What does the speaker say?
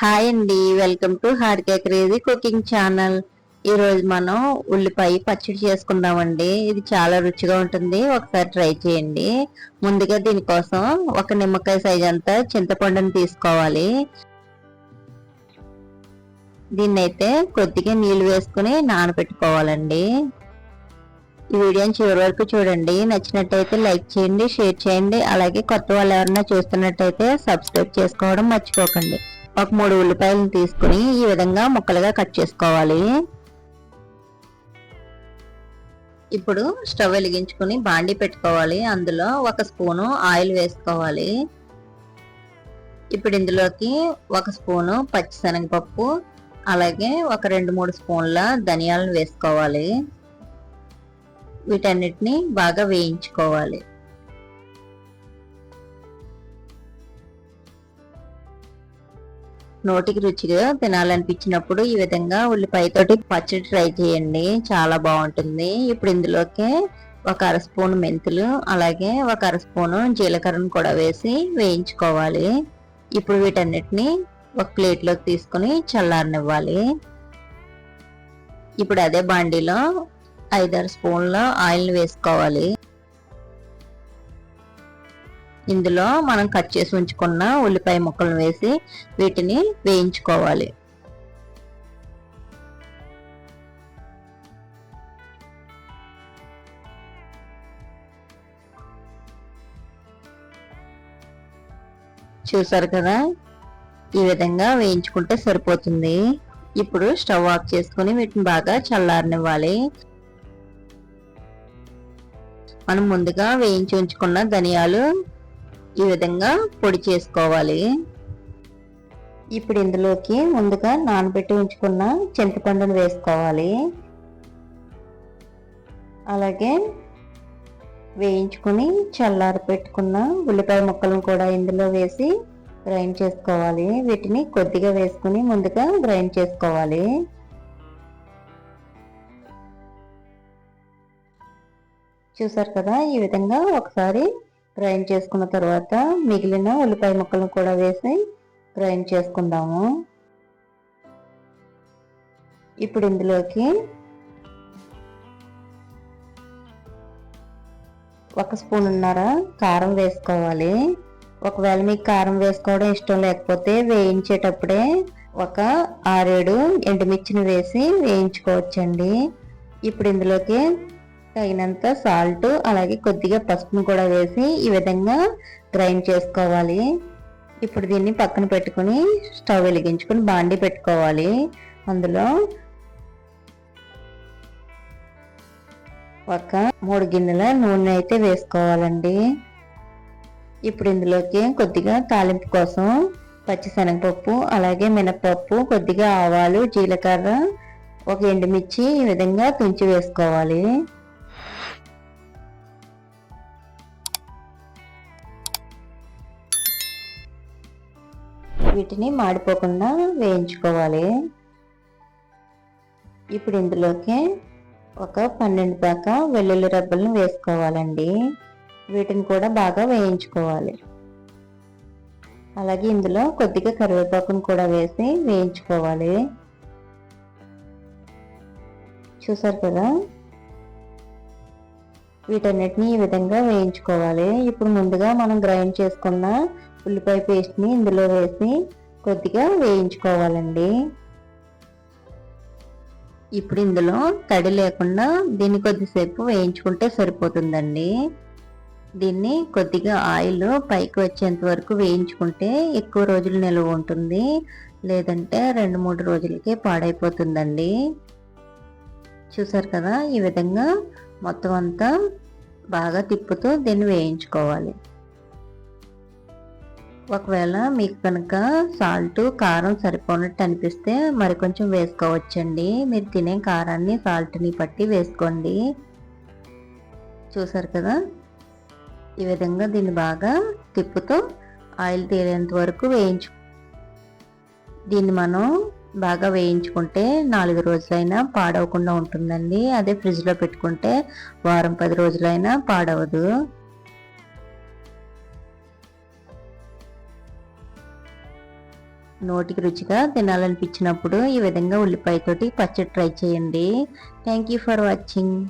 Hi అండి welcome to హార్కే crazy cooking channel. ఈరోజు మనం ఉల్లిపాయ పచ్చడి చేసుకుందామండి. ఇది చాలా రుచిగా ఉంటుంది. ఒకసారి ట్రై చేయండి. ముందుగా దీనికోసం ఒక నిమ్మకాయ సైజ్ అంతా చింతపండుని తీసుకోవాలి. దీన్ని అయితే కొద్దిగా నీళ్ళు వేసుకుని నానబెట్టుకోవాలండి. ఈ వీడియోని చివరి వరకు చూడండి. నచ్చినట్టయితే లైక్ చేయండి షేర్ చేయండి. అలాగే కొత్త వాళ్ళు ఎవరైనా చూస్తున్నట్టయితే సబ్స్క్రైబ్ చేసుకోవడం మర్చిపోకండి. ఒక మూడు ఉల్లిపాయలు తీసుకుని ఈ విధంగా ముక్కలుగా కట్ చేసుకోవాలి. ఇప్పుడు స్టవ్ వెలిగించుకుని బాండి పెట్టుకోవాలి. అందులో ఒక స్పూను ఆయిల్ వేసుకోవాలి. ఇప్పుడు ఇందులోకి ఒక స్పూను పచ్చిశనగపప్పు అలాగే ఒక రెండు మూడు స్పూన్ల ధనియాలను వేసుకోవాలి. వీటన్నిటిని బాగా వేయించుకోవాలి. నోటికి రుచిగా తినాలనిపించినప్పుడు ఈ విధంగా ఉల్లిపాయతోటి పచ్చడి ట్రై చేయండి. చాలా బాగుంటుంది. ఇప్పుడు ఇందులోకి ఒక అర స్పూన్ మెంతులు అలాగే ఒక అర స్పూను జీలకర్రను కూడా వేసి వేయించుకోవాలి. ఇప్పుడు వీటన్నిటిని ఒక ప్లేట్లోకి తీసుకుని చల్లారనివ్వాలి. ఇప్పుడు అదే బాండీలో ఐదారు స్పూన్ల ఆయిల్ వేసుకోవాలి. ఇందులో మనం కట్ చేసి ఉంచుకున్న ఉల్లిపాయ ముక్కలను వేసి వీటిని వేయించుకోవాలి. చూసారు కదా? ఈ విధంగా వేయించుకుంటే సరిపోతుంది. ఇప్పుడు స్టవ్ ఆఫ్ చేసుకుని వీటిని బాగా చల్లారనివ్వాలి. మనం ముందుగా వేయించి ఉంచుకున్న ధనియాలు ఈ విధంగా పొడి చేసుకోవాలి. ఇప్పుడు ఇందులోకి ముందుగా నానబెట్టి ఉంచుకున్న చింతపండును వేసుకోవాలి. అలాగే వేయించుకుని చల్లారి పెట్టుకున్న ఉల్లిపాయ ముక్కలను కూడా ఇందులో వేసి గ్రైండ్ చేసుకోవాలి. వీటిని కొద్దిగా వేసుకుని ముందుగా గ్రైండ్ చేసుకోవాలి. చూసారు కదా ఈ విధంగా ఒకసారి గ్రైండ్ చేసుకున్న తర్వాత మిగిలిన ఉల్లిపాయ ముక్కలను కూడా వేసి గ్రైండ్ చేసుకుందాము. ఇప్పుడు ఇందులోకి ఒక స్పూన్ ఉన్నర కారం వేసుకోవాలి. ఒకవేళ మీకు కారం వేసుకోవడం ఇష్టం లేకపోతే వేయించేటప్పుడే ఒక ఆరేడు ఎండుమిర్చిని వేసి వేయించుకోవచ్చండి. ఇప్పుడు ఇందులోకి తగినంత సాల్ట్ అలాగే కొద్దిగా పసుపును కూడా వేసి ఈ విధంగా గ్రైండ్ చేసుకోవాలి. ఇప్పుడు దీన్ని పక్కన పెట్టుకుని స్టవ్ వెలిగించుకుని బాండి పెట్టుకోవాలి. అందులో ఒక మూడు గిన్నెల నూనె అయితే వేసుకోవాలండి. ఇప్పుడు ఇందులోకి కొద్దిగా తాలింపు కోసం పచ్చిశనగపప్పు అలాగే మినపప్పు కొద్దిగా ఆవాలు జీలకర్ర ఒక ఎండుమిర్చి ఈ విధంగా తుంచి వేసుకోవాలి. వీటిని మాడిపోకుండా వేయించుకోవాలి. ఇప్పుడు ఇందులోకి ఒక పన్నెండు దాకా వెల్లుల్లి రబ్బలను వేసుకోవాలండి. వీటిని కూడా బాగా వేయించుకోవాలి. అలాగే ఇందులో కొద్దిగా కరివేపాకును కూడా వేసి వేయించుకోవాలి. చూసారు కదా? వీటన్నిటిని ఈ విధంగా వేయించుకోవాలి. ఇప్పుడు ముందుగా మనం గ్రైండ్ చేసుకున్న ఉల్లిపాయ పేస్ట్ని ఇందులో వేసి కొద్దిగా వేయించుకోవాలండి. ఇప్పుడు ఇందులో తడి లేకుండా దీన్ని కొద్దిసేపు వేయించుకుంటే సరిపోతుందండి. దీన్ని కొద్దిగా ఆయిల్ పైకి వచ్చేంత వరకు వేయించుకుంటే ఎక్కువ రోజులు నిల్వ ఉంటుంది. లేదంటే రెండు మూడు రోజులకే పాడైపోతుందండి. చూసారు కదా ఈ విధంగా మొత్తం అంతా బాగా తిప్పుతూ దీన్ని వేయించుకోవాలి. ఒకవేళ మీకు కనుక సాల్ట్ కారం సరిపోనట్టు అనిపిస్తే మరి కొంచెం వేసుకోవచ్చండి. మీరు తినే కారాన్ని సాల్ట్ని పట్టి వేసుకోండి. చూసారు కదా? ఈ విధంగా దీన్ని బాగా తిప్పుతూ ఆయిల్ తేలేంత వరకు వేయించు దీన్ని మనం బాగా వేయించుకుంటే నాలుగు రోజులైనా పాడవకుండా ఉంటుందండి. అదే ఫ్రిడ్జ్లో పెట్టుకుంటే వారం పది రోజులైనా పాడవదు. నోటికి రుచిగా తినాలనిపించినప్పుడు ఈ విధంగా ఉల్లిపాయతోటి పచ్చడి ట్రై చేయండి. Thank you for watching